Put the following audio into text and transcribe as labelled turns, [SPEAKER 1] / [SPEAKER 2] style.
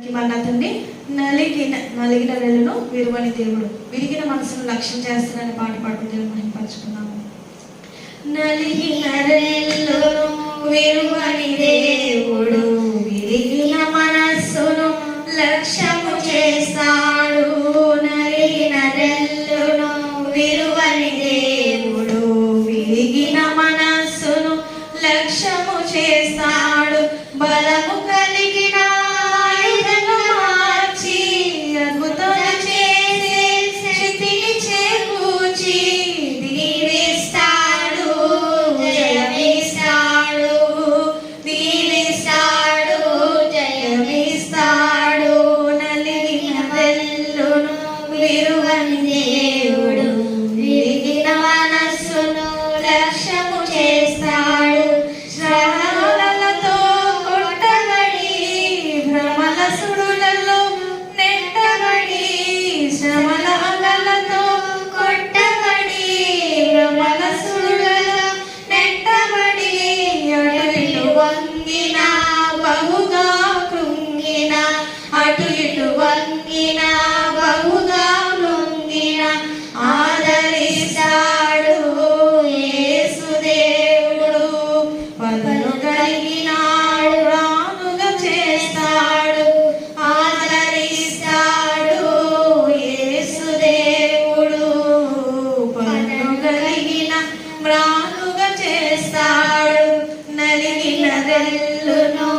[SPEAKER 1] మన్నతుంది తండ్రి నలిగిన నలిగిన నెలను విరువని దేవుడు విరిగిన మనసును లక్ష్యం చేస్తానని పాట పాడుకుని దేవుని మహిమపరచుకున్నాము నలిగిన రెల్లును విరువని దేవుడు విరిగిన మనస్సును లక్ష్యము చేస్తాడు. నలిగిన రెల్లును విరువని దేవుడు విరిగిన మనస్సును లక్ష్యము చేస్తాడు. బలము కలిగిన కలిగినాడు రానుగా చేస్తాడు ఆదరిస్తాడు. యేసుదేవుడు పదను కలిగిన మ్రానుగా చేస్తాడు నలిగిన రెల్లును